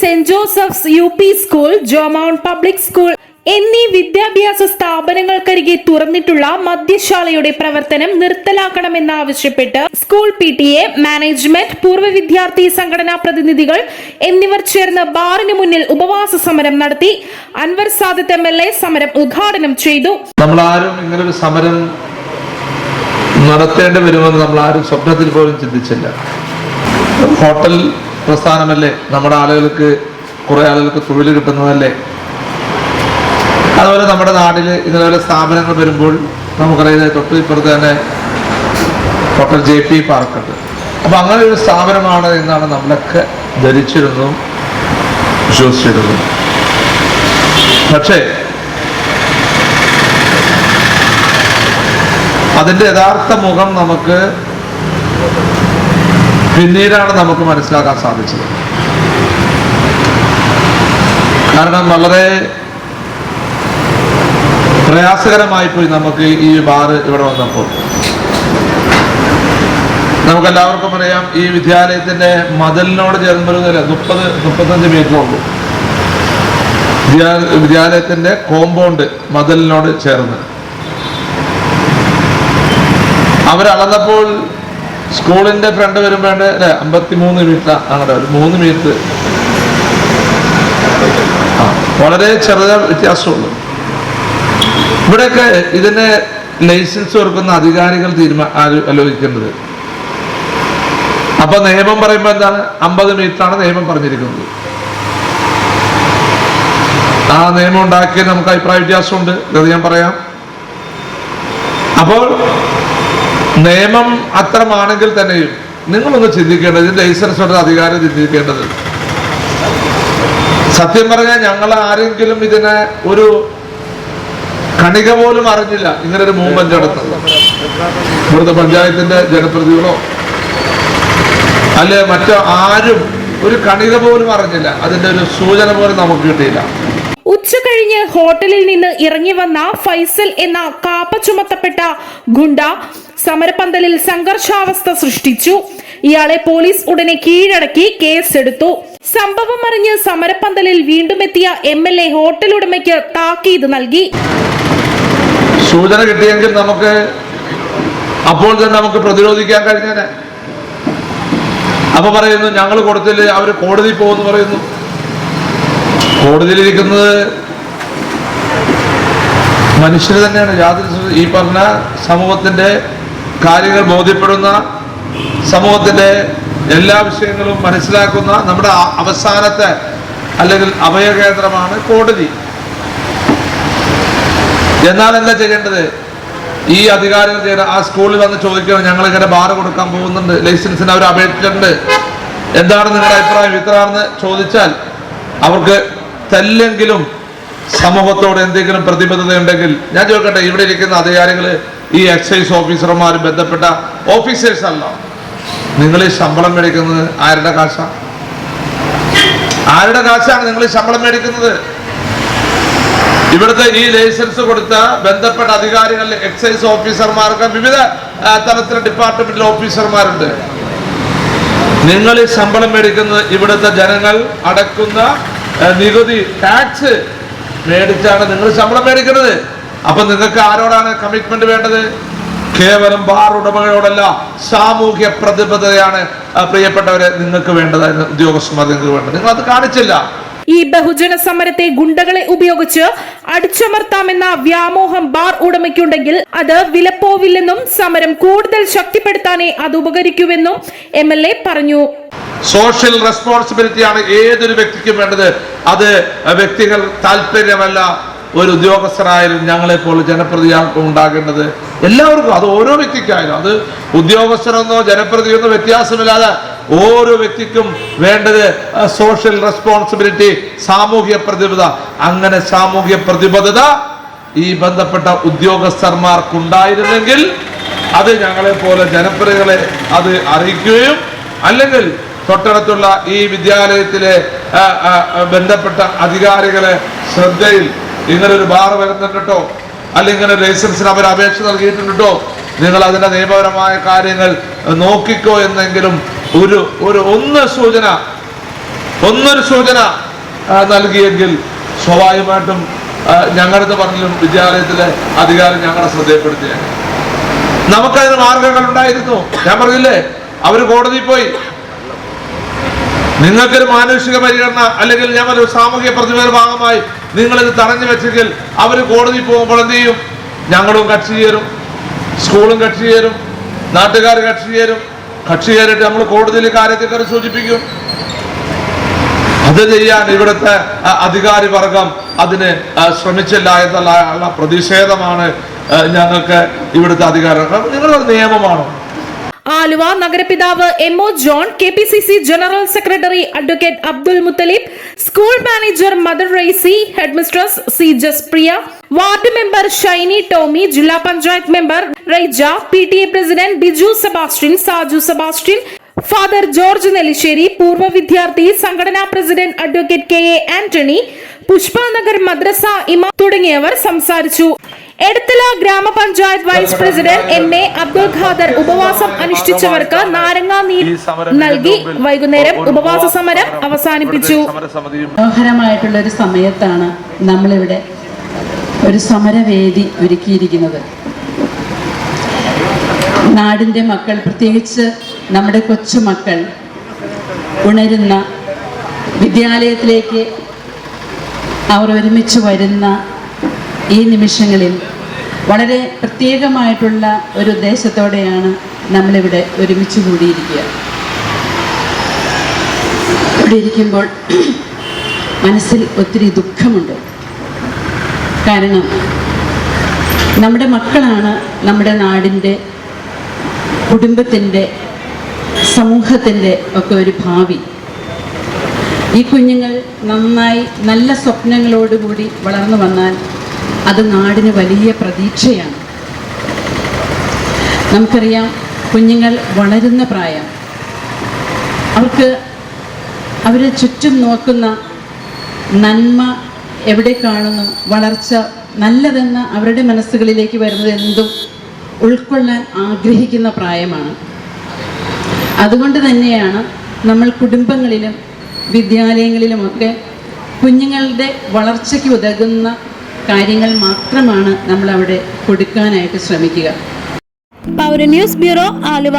Saint Joseph's U P school Jomount public school എന്നീ വിദ്യാഭ്യാസ സ്ഥാപനങ്ങൾക്കരികെ തുറന്നിട്ടുള്ള മദ്യശാലയുടെ പ്രവർത്തനം നിർത്തലാക്കണമെന്നാവശ്യപ്പെട്ട് school P T A management പൂർവ വിദ്യാർത്ഥി സംഘടനാ പ്രതിനിധികൾ എന്നിവർ ചേർന്ന് ബാറിന് മുന്നിൽ ഉപവാസ സമരം നടത്തി Anwar Sadath M L A സമരം ഉദ്ഘാടനം ചെയ്തു. നമ്മൾ ആരും ഇങ്ങനൊരു സമരം നടത്തേണ്ടി വരുമെന്ന് നമ്മൾ ആരും സ്വപ്നത്തിൽ പോലും ചിന്തിച്ചില്ല. ഹോട്ടൽ പ്രസ്ഥാനമല്ലേ? നമ്മുടെ ആളുകൾക്ക് കുറെ ആളുകൾക്ക് തൊഴിൽ കിട്ടുന്നതല്ലേ? അതുപോലെ നമ്മുടെ നാട്ടിൽ ഇതുപോലെ സ്ഥാപനങ്ങൾ വരുമ്പോൾ നമുക്കറിയാം തൊട്ട് ഇപ്പുറത്ത് തന്നെ ഹോട്ടൽ ജെ പി പാർക്കുണ്ട് അപ്പൊ അങ്ങനെ ഒരു സ്ഥാപനമാണ് എന്നാണ് നമ്മളൊക്കെ ധരിച്ചിരുന്നു വിശ്വസിച്ചിരുന്നു പക്ഷേ അതിന്റെ യഥാർത്ഥ മുഖം നമുക്ക് പിന്നീടാണ് നമുക്ക് മനസ്സിലാക്കാൻ സാധിച്ചത്. കാരണം വളരെ പ്രയാസകരമായി പോയി നമുക്ക് ഈ ബാറ് ഇവിടെ വന്നപ്പോൾ. നമുക്കെല്ലാവർക്കും അറിയാം ഈ വിദ്യാലയത്തിന്റെ മതിലിനോട് ചേർന്ന് വരുന്നില്ല മുപ്പത് മുപ്പത്തഞ്ച് മീറ്റർ ഉള്ളൂ. വിദ്യാ- വിദ്യാലയത്തിന്റെ കോമ്പൗണ്ട് മതിലിനോട് ചേർന്ന്. അവരളന്നപ്പോൾ സ്കൂളിന്റെ ഫ്രണ്ട് വരുമ്പോണ്ട് അല്ലെ അമ്പത്തി മൂന്ന് മീറ്റർ അങ്ങനെ ഒരു മൂന്ന് മീറ്റർ ആ വളരെ ചെറിയ വ്യത്യാസമുള്ളൂ. ഇവിടെയൊക്കെ ഇതിന് ലൈസൻസ് കൊടുക്കുന്ന അധികാരികൾ തീരുമാന ആലോചിക്കേണ്ടത്. അപ്പൊ നിയമം പറയുമ്പോ എന്താണ്? അമ്പത് മീറ്റർ ആണ് നിയമം പറഞ്ഞിരിക്കുന്നത്. ആ നിയമം ഉണ്ടാക്കിയ നമുക്ക് അഭിപ്രായ വ്യത്യാസമുണ്ട്. അത് ഞാൻ പറയാം. അപ്പോൾ നിയമം അത്രമാണെങ്കിൽ തന്നെയും നിങ്ങളൊന്ന് ചിന്തിക്കേണ്ടത് ഇതിന്റെ ലൈസൻസ് എടുത്ത അധികാരം ചിന്തിക്കേണ്ടത് സത്യം പറഞ്ഞാൽ ഞങ്ങൾ ആരെങ്കിലും ഇതിനെ ഒരു കണിക പോലും അറിഞ്ഞില്ല. ഇങ്ങനെ ഒരു മൂവ്മെന്റ് നടത്തുന്നത്. ഇവിടുത്തെ പഞ്ചായത്തിന്റെ ജനപ്രതിനിധികളോ അല്ലെ മറ്റോ ആരും ഒരു കണിക പോലും അറിഞ്ഞില്ല. അതിന്റെ ഒരു സൂചന പോലും നമുക്ക് കിട്ടിയില്ല. ഉച്ച കഴിഞ്ഞ് ഹോട്ടലിൽ നിന്ന് ഇറങ്ങി വന്ന ഫൈസൽ എന്ന കാപ്പ ചുമത്തപ്പെട്ട ഗുണ്ട സമരപന്തലിൽ സംഘർഷാവസ്ഥ സൃഷ്ടിച്ചു. ഇയാളെ പോലീസ് ഉടനെ കീഴടക്കി കേസെടുത്തു. സംഭവം അറിഞ്ഞ് സമരപന്തലിൽ വീണ്ടും എത്തിയ എം എൽ എ ഹോട്ടൽ ഉടമയ്ക്ക് താക്കീത് നൽകി. സൂചന കിട്ടിയെങ്കിൽ നമുക്ക് അപ്പോൾ തന്നെ നമുക്ക് പ്രതിരോധിക്കാൻ കഴിഞ്ഞേനെ. അപ്പൊ പറയുന്നു ഞങ്ങൾ കൊടുത്തില്ല അവർ കോടതി പോകുന്നു പറയുന്നു. കോടതിയിലിരിക്കുന്നത് മനുഷ്യർ തന്നെയാണ്. യാതൊരു ഈ പറഞ്ഞ സമൂഹത്തിന്റെ കാര്യങ്ങൾ ബോധ്യപ്പെടുന്ന സമൂഹത്തിന്റെ എല്ലാ വിഷയങ്ങളും മനസ്സിലാക്കുന്ന നമ്മുടെ അവസാനത്തെ അല്ലെങ്കിൽ അഭയകേന്ദ്രമാണ് കോടതി. എന്നാൽ എന്താ ചെയ്യേണ്ടത്? ഈ അധികാരികൾ ചെയ്ത ആ സ്കൂളിൽ വന്ന് ചോദിക്കണം ഞങ്ങൾ ഇങ്ങനെ ബാർ കൊടുക്കാൻ പോകുന്നുണ്ട് ലൈസൻസിന് അവർ അപേക്ഷിച്ചിട്ടുണ്ട്. എന്താണ് നിങ്ങളുടെ അഭിപ്രായം? ഇത്രയാണെന്ന് ചോദിച്ചാൽ അവർക്ക് തല്ലെങ്കിലും സമൂഹത്തോട് എന്തെങ്കിലും പ്രതിബദ്ധത ഉണ്ടെങ്കിൽ ഞാൻ ചോദിക്കട്ടെ ഇവിടെ ഇരിക്കുന്ന അധികാരികൾ ഈ എക്സൈസ് ഓഫീസർമാർ ബന്ധപ്പെട്ട ഓഫീസേഴ്സ് അല്ല. നിങ്ങൾ ശമ്പളം മേടിക്കുന്നത് ആരുടെ കാശ? ആരുടെ കാശാണ് നിങ്ങൾ ശമ്പളം മേടിക്കുന്നത്? ഇവിടുത്തെ ഈ ലൈസൻസ് കൊടുത്ത ബന്ധപ്പെട്ട അധികാരികൾ എക്സൈസ് ഓഫീസർമാർക്ക് വിവിധ തലത്തിലെ ഡിപ്പാർട്ട്മെന്റിലെ ഓഫീസർമാരുണ്ട് നിങ്ങൾ ശമ്പളം മേടിക്കുന്നത് ഇവിടുത്തെ ജനങ്ങൾ അടക്കുന്ന നികുതി ടാക്സ് മേടിച്ചാണ് നിങ്ങൾ ശമ്പളം മേടിക്കുന്നത്. അപ്പൊ നിങ്ങൾക്ക് ആരോടാണ് കമ്മിറ്റ്മെന്റ് വേണ്ടത്? കേവലം ബാർ ഉടമകളോടല്ല സാമൂഹ്യ പ്രതിബദ്ധതയാണ് പ്രിയപ്പെട്ടവരെ നിങ്ങൾക്ക് വേണ്ടത് ഉദ്യോഗസ്ഥന്മാർ നിങ്ങൾക്ക് വേണ്ടത്. നിങ്ങൾ അത് കാണിച്ചില്ല. ഈ ബഹുജന സമരത്തെ ഗുണ്ടകളെ ഉപയോഗിച്ച് അടിച്ചമർത്താമെന്ന വ്യാമോഹം ബാർ ഉടമയ്ക്കുണ്ടെങ്കിൽ അത് വിലപ്പോവില്ലെന്നും സമരം കൂടുതൽ ശക്തിപ്പെടുത്താനേ അത് ഉപകരിക്കുമെന്നും എം എൽ എ പറഞ്ഞു. സോഷ്യൽ റെസ്പോൺസിബിലിറ്റിയാണ് ഏതൊരു വ്യക്തിക്കും വേണ്ടത്. അത് വ്യക്തികൾ താല്പര്യമല്ല ഒരു ഉദ്യോഗസ്ഥനായാലും ഞങ്ങളെ പോലെ ജനപ്രതിയാർക്കും ഉണ്ടാകേണ്ടത്. എല്ലാവർക്കും അത് ഓരോ വ്യക്തിക്കായാലും അത് ഉദ്യോഗസ്ഥനെന്നോ ജനപ്രതിയെന്നോ വ്യത്യാസമില്ലാതെ ഓരോ വ്യക്തിക്കും വേണ്ടത് സോഷ്യൽ റെസ്പോൺസിബിലിറ്റി സാമൂഹ്യ പ്രതിബദ്ധത. അങ്ങനെ സാമൂഹ്യ പ്രതിബദ്ധത ഈ ബന്ധപ്പെട്ട ഉദ്യോഗസ്ഥന്മാർക്കുണ്ടായിരുന്നെങ്കിൽ അത് ഞങ്ങളെ പോലെ ജനപ്രതികളെ അത് അറിയിക്കുകയും അല്ലെങ്കിൽ തൊട്ടടുത്തുള്ള ഈ വിദ്യാലയത്തിലെ ബന്ധപ്പെട്ട അധികാരികളെ ശ്രദ്ധയിൽ ഇങ്ങനെ ഒരു ബാർ വരുന്നുണ്ടോ? അല്ലെങ്കിൽ ഇങ്ങനെ ലൈസൻസിന് അവർ അപേക്ഷ നൽകിയിട്ടുണ്ടോ? നിങ്ങൾ അതിന്റെ നിയമപരമായ കാര്യങ്ങൾ നോക്കിക്കോ എന്നെങ്കിലും ഒരു ഒരു ഒന്ന് സൂചന ഒന്നൊരു സൂചന നൽകിയെങ്കിൽ സ്വാഭാവികമായിട്ടും ഞങ്ങളുടെ പറഞ്ഞിലും വിദ്യാലയത്തിലെ അധികാരം ഞങ്ങളെ ശ്രദ്ധയപ്പെടുത്തിയാണ് നമുക്കതിന് മാർഗങ്ങൾ ഉണ്ടായിരുന്നു ഞാൻ പറഞ്ഞില്ലേ? അവർ കോടതി പോയി. നിങ്ങൾക്കൊരു മാനുഷിക പരിഗണന അല്ലെങ്കിൽ ഞാൻ ഒരു സാമൂഹിക പ്രതിഭയുടെ ഭാഗമായി നിങ്ങൾ ഇത് തടഞ്ഞു വെച്ചെങ്കിൽ അവർ കോടതി പോകുമ്പോൾ എന്ത് ചെയ്യും? ഞങ്ങളും കക്ഷി ചേരും. സ്കൂളും കക്ഷി ചേരും. നാട്ടുകാർ കക്ഷി ചേരും. കക്ഷി ചേരിട്ട് നമ്മൾ കോടതിയിൽ കാര്യത്തെക്കാരെ സൂചിപ്പിക്കും. അത് ചെയ്യാൻ ഇവിടുത്തെ അധികാരി വർഗം അതിന് ശ്രമിച്ചില്ല എന്നുള്ള പ്രതിഷേധമാണ് ഞങ്ങൾക്ക് ഇവിടുത്തെ അധികാരം നിങ്ങളൊരു നിയമമാണോ? Aluva നഗരപിതാവ് M O John K P C C general secretary advocate Abdul Muthalib school manager mother Raisy headmistress C Jaspriya ward member Shiny Tomy ജില്ലാ panchayat member Raija P T A president Biju Sebastian Saju Sebastian father George Nellissery പൂർവ വിദ്യാർത്ഥി സംഘടനാ president advocate K A Antony Pushpanagar മദ്രസ ഇമാം തുടങ്ങിയവർ സംസാരിച്ചു. എടത്തല ഗ്രാമപഞ്ചായത്ത് vice president M A Abdul Khader ഉപവാസം അനുഷ്ഠിച്ചവർക്ക് നാരങ്ങാ നീർ നൽകി വൈകുന്നേരം ഉപവാസ സമരം അവസാനിപ്പിച്ചു. മനോഹരമായിട്ടുള്ള ഒരു സമയത്താണ് നമ്മളിവിടെ ഒരു സമരവേദി ഒരുക്കിയിരിക്കുന്നത്. നാടിന്റെ മക്കൾ പ്രത്യേകിച്ച് നമ്മുടെ കൊച്ചുമക്കൾ ഉണരുന്ന വിദ്യാലയത്തിലേക്ക് അവർ ഒരുമിച്ച് വരുന്ന ഈ നിമിഷങ്ങളിൽ വളരെ പ്രത്യേകമായിട്ടുള്ള ഒരു ഉദ്ദേശത്തോടെയാണ് നമ്മളിവിടെ ഒരുമിച്ച് കൂടിയിരിക്കുക. ഇവിടെ ഇരിക്കുമ്പോൾ മനസ്സിൽ ഒത്തിരി ദുഃഖമുണ്ട്. കാരണം നമ്മുടെ മക്കളാണ് നമ്മുടെ നാടിന്റെ കുടുംബത്തിന്റെ സമൂഹത്തിന്റെ ഒക്കെ ഒരു ഭാവി. ഈ കുഞ്ഞുങ്ങൾ നന്നായി നല്ല സ്വപ്നങ്ങളോടുകൂടി വളർന്നു വന്നാൽ അത് നാടിന് വലിയ പ്രതീക്ഷയാണ്. നമുക്കറിയാം കുഞ്ഞുങ്ങൾ വളരുന്ന പ്രായം. അവർക്ക് അവരെ ചുറ്റും നോക്കുന്ന നന്മ എവിടെ കാണുന്നു വളർച്ച നല്ലതെന്ന് അവരുടെ മനസ്സുകളിലേക്ക് വരുന്നത് എന്തും ഉൾക്കൊള്ളാൻ ആഗ്രഹിക്കുന്ന പ്രായമാണ്. അതുകൊണ്ട് തന്നെയാണ് നമ്മൾ കുടുംബങ്ങളിലും വിദ്യാലയങ്ങളിലുമൊക്കെ കുഞ്ഞുങ്ങളുടെ വളർച്ചയ്ക്ക് ഉതകുന്ന കാര്യങ്ങൾ മാത്രമാണ് നമ്മൾ അവിടെ കൊടുക്കാനായിട്ട് ശ്രമിക്കുക. Paura news bureau Aluva.